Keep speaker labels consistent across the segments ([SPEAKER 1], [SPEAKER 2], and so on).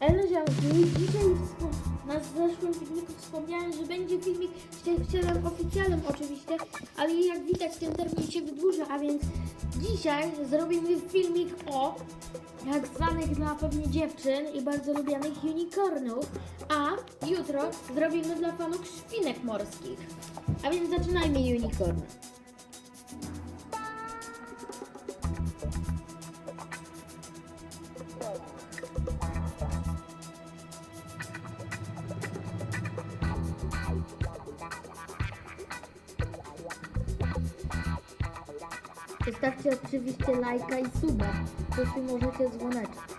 [SPEAKER 1] Ziomki, dzisiaj na zeszłym filmiku wspomniałem, że będzie filmik z cielem oficjalnym oczywiście, ale jak widać ten termin się wydłuża, a więc dzisiaj zrobimy filmik o tak zwanych dla pewnie dziewczyn i bardzo lubianych unicornów, a jutro zrobimy dla fanów szpinek morskich. A więc zaczynajmy unicorn. Zostawcie oczywiście lajka i suba, jeśli możecie dzwoneczek.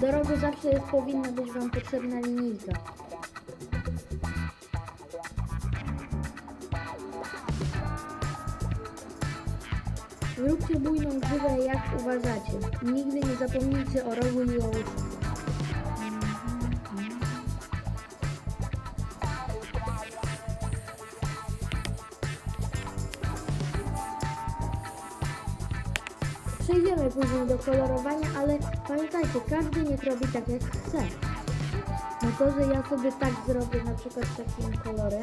[SPEAKER 1] Do rogu zawsze jest, powinna być Wam potrzebna linijka. Zróbcie bujną grzywę jak uważacie. Nigdy nie zapomnijcie o rogu i o. Przejdziemy później do kolorowania, ale pamiętajcie, każdy niech robi tak jak chce. No to, że ja sobie tak zrobię na przykład takim kolorem.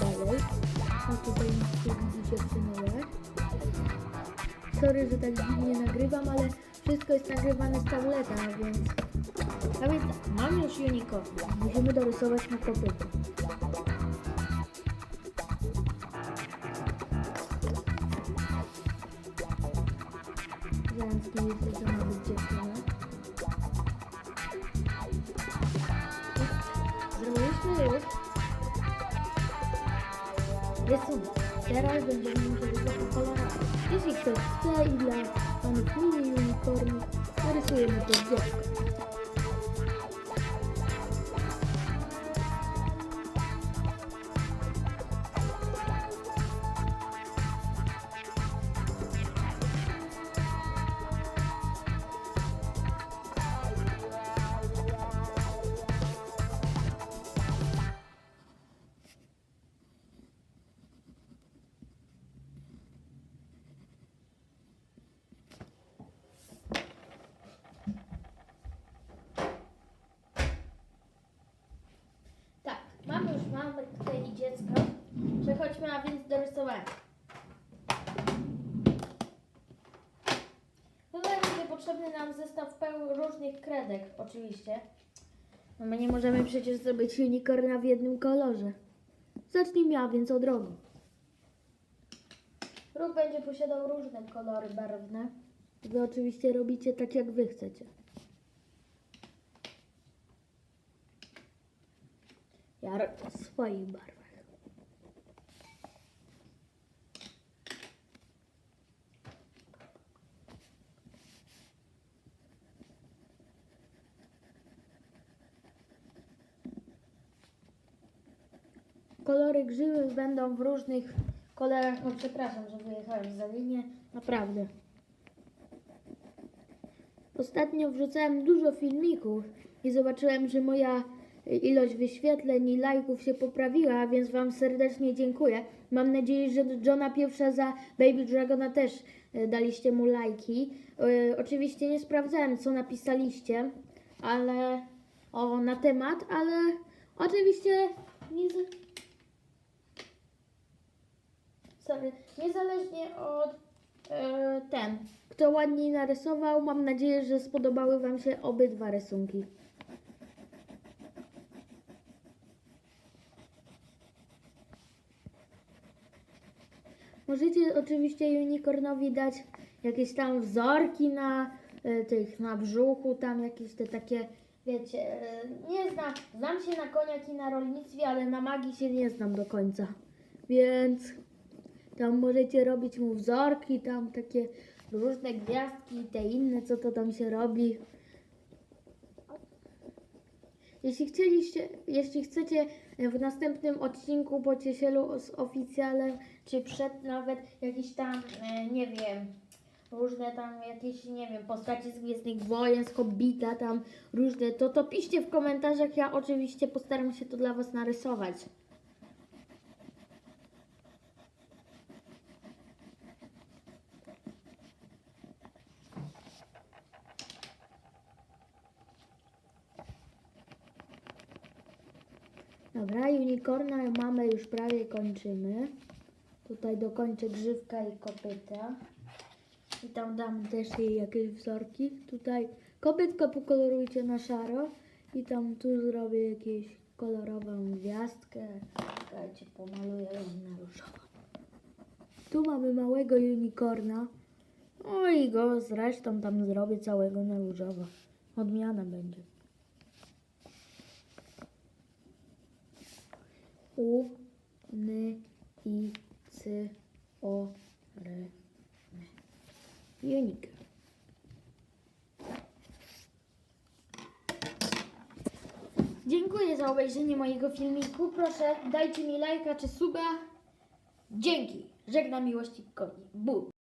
[SPEAKER 1] Dalej. Tutaj nie widzicie przymyłek. Sorry, że tak dziwnie nagrywam, ale wszystko jest nagrywane z tableta, więc... A więc mam już unicorn. Musimy dorysować na kopyku. izleyeceğim alacaklarını. Zırhıyoruz. Resim. Herhalde benim çocuklar kafalara. Teşekkür illa. Hani bu unicorn. Her şeyi yapacak. Przechodźmy a więc do rysowania. Tutaj będzie potrzebny nam zestaw pełen różnych kredek, oczywiście. No my nie możemy przecież zrobić unicorna w jednym kolorze. Zacznijmy a więc od rogu. Róg będzie posiadał różne kolory barwne. Wy oczywiście robicie tak jak wy chcecie. Ja robię swoich barwach. Kolory grzywów będą w różnych kolorach. No przepraszam, że wyjechałem za linię. Naprawdę. Ostatnio wrzucałem dużo filmików i zobaczyłem, że moja ilość wyświetleń i lajków się poprawiła, więc Wam serdecznie dziękuję. Mam nadzieję, że Johna pierwsza za Baby Dragona też e, daliście mu lajki. E, Oczywiście nie sprawdzałem, co napisaliście, ale o, na temat, ale oczywiście nie, sorry, niezależnie od e, ten, kto ładniej narysował, mam nadzieję, że spodobały Wam się obydwa rysunki. Możecie oczywiście unicornowi dać jakieś tam wzorki na e, tych, na brzuchu, tam jakieś te takie, wiecie, e, nie znam, znam się na koniach i na rolnictwie, ale na magii się nie znam do końca. Więc tam możecie robić mu wzorki, tam takie różne gwiazdki i te inne, co to tam się robi. Jeśli chcieliście, jeśli chcecie w następnym odcinku po Ciesielu z oficjalem, czy przed nawet jakiś tam, e, nie wiem, różne tam jakieś, nie wiem, postacie z Gwiezdnych Wojen, z Hobbita, tam różne, to to piszcie w komentarzach, ja oczywiście postaram się to dla Was narysować. Dobra, unicorna mamy już prawie kończymy. Tutaj dokończę grzywka i kopyta. I tam dam też jej jakieś wzorki. Tutaj kopytko pokolorujcie na szaro. I tam tu zrobię jakieś kolorową gwiazdkę. Czekajcie, pomaluję ją na różowo. Tu mamy małego unicorna. No i go zresztą tam zrobię całego na różowo. Odmiana będzie. U, N, I, C, O, R, N. Unik. Dziękuję za obejrzenie mojego filmiku. Proszę dajcie mi lajka czy suba. Dzięki. Żegnam miłości koni. Bu.